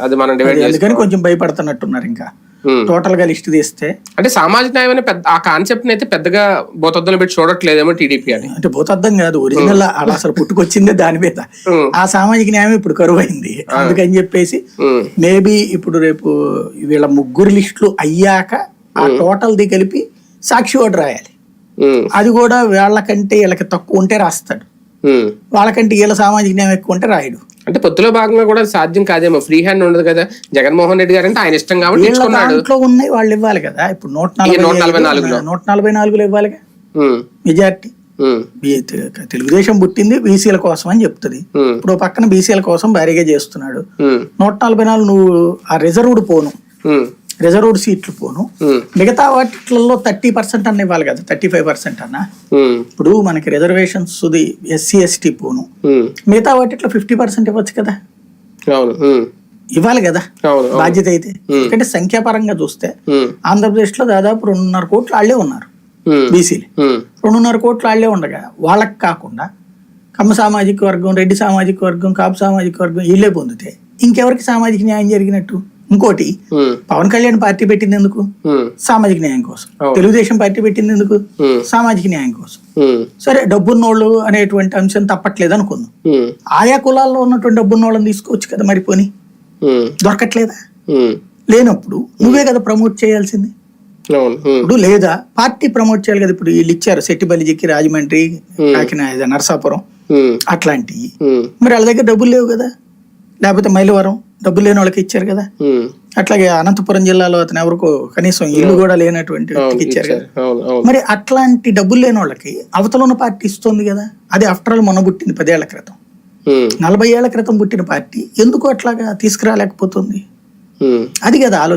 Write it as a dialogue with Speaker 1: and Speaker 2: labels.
Speaker 1: అది మనం డివైడ్
Speaker 2: అందుకని కొంచెం భయపడుతున్నట్టున్నారు ఇంకా. టోటల్గా లిస్ట్ తీస్తే.
Speaker 1: అంటే సామాజిక న్యాయం అనే పెద్ద ఆ కాన్సెప్ట్ అయితే పెద్దగా బోతద్దులు పెట్టి చూడట్లేదేమో టీడీపీ అని.
Speaker 2: అంటే భూతద్దం కాదు ఒరిజినల్ అలా అసలు పుట్టుకొచ్చిందే దాని మీద. ఆ సామాజిక న్యాయం ఇప్పుడు కరువు అయింది అందుకని చెప్పేసి. మేబీ ఇప్పుడు రేపు వీళ్ళ ముగ్గురు లిస్టులు అయ్యాక ఆ టోటల్ ది కలిపి సాక్షి ఓటు రాయాలి. అది కూడా వాళ్ళకంటే వీళ్ళకి తక్కువ ఉంటే రాస్తాడు. వాళ్ళకంటే వీళ్ళ సామాజిక న్యాయం ఎక్కువ ఉంటే రాయడు.
Speaker 1: అంటే పొత్తులో భాగంగా కూడా సాధ్యం కాదేమో ఫ్రీ హ్యాండ్ ఉండదు కదా జగన్మోహన్ రెడ్డి గారు అంటే ఆయన ఇష్టం కాబట్టి
Speaker 2: దాంట్లో ఉన్నాయి వాళ్ళు ఇవ్వాలి కదా ఇప్పుడు నూట
Speaker 1: నలభై నాలుగులో.
Speaker 2: నూట నలభై నాలుగులో ఇవ్వాలిగా
Speaker 1: ఉమ్.
Speaker 2: మెజార్టీ తెలుగుదేశం పుట్టింది బీసీల కోసం అని చెప్తుంది. ఇప్పుడు పక్కన బీసీల కోసం భారీగా చేస్తున్నాడు. నూట నలభై నాలుగు నువ్వు ఆ రిజర్వ్డ్ పోను. రిజర్వ్డ్ సీట్లు పోను. మిగతా వాటిలలో థర్టీ పర్సెంట్ అన్న ఇవ్వాలి కదా థర్టీ ఫైవ్ పర్సెంట్ అన్న. ఇప్పుడు మనకి రిజర్వేషన్స్ ఎస్సీ ఎస్టీ పోను. మిగతా వాటిలో ఫిఫ్టీ పర్సెంట్ ఇవ్వచ్చు కదా. ఇవ్వాలి కదా. బాధ్యత అయితే ఎందుకంటే సంఖ్యాపరంగా చూస్తే. ఆంధ్రప్రదేశ్లో దాదాపు రెండున్నర కోట్లు వాళ్ళే ఉన్నారు. బీసీలు. రెండున్నర కోట్లు వాళ్ళే ఉండగా వాళ్ళకి కాకుండా కమ్మ సామాజిక వర్గం రెడ్డి సామాజిక వర్గం కాపు సామాజిక వర్గం వీళ్ళే పొందితే ఇంకెవరికి సామాజిక న్యాయం జరిగినట్టు ఇంకోటి. పవన్ కళ్యాణ్ పార్టీ పెట్టింది ఎందుకు. సామాజిక న్యాయం కోసం. తెలుగుదేశం పార్టీ పెట్టింది ఎందుకు. సామాజిక న్యాయం కోసం. సరే డబ్బున్నోళ్ళు అనేటువంటి అంశం తప్పట్లేదు అనుకుందాం. ఆయా కులాల్లో ఉన్నటువంటి డబ్బున్నోళ్ళని తీసుకోవచ్చు కదా మరి పోని. దొరకట్లేదా. లేనప్పుడు నువ్వే కదా ప్రమోట్ చేయాల్సింది. ఇప్పుడు లేదా పార్టీ ప్రమోట్ చేయాలి కదా ఇప్పుడు వీళ్ళు ఇచ్చారు సెట్టిబలిజికి రాజమండ్రి కాకినాడ నరసాపురం. అట్లాంటివి. మరి వాళ్ళ దగ్గర డబ్బులు లేవు కదా లేకపోతే మైలవరం డబ్బులు లేని వాళ్ళకి ఇచ్చారు కదా. అట్లాగే అనంతపురం జిల్లాలో అతను ఎవరికో కనీసం ఇల్లు కూడా లేనటువంటి వ్యక్తికి ఇచ్చారు కదా. మరి అట్లాంటి డబ్బులు లేని వాళ్ళకి అవతల ఉన్న పార్టీ ఇస్తుంది కదా. అది ఆఫ్టర్ ఆల్ మొన్న పుట్టింది పదేళ్ళ క్రితం. నలభై ఏళ్ళ క్రితం పుట్టిన పార్టీ ఎందుకు అట్లాగా తీసుకురాలేకపోతుంది. అది కదా ఆలోచన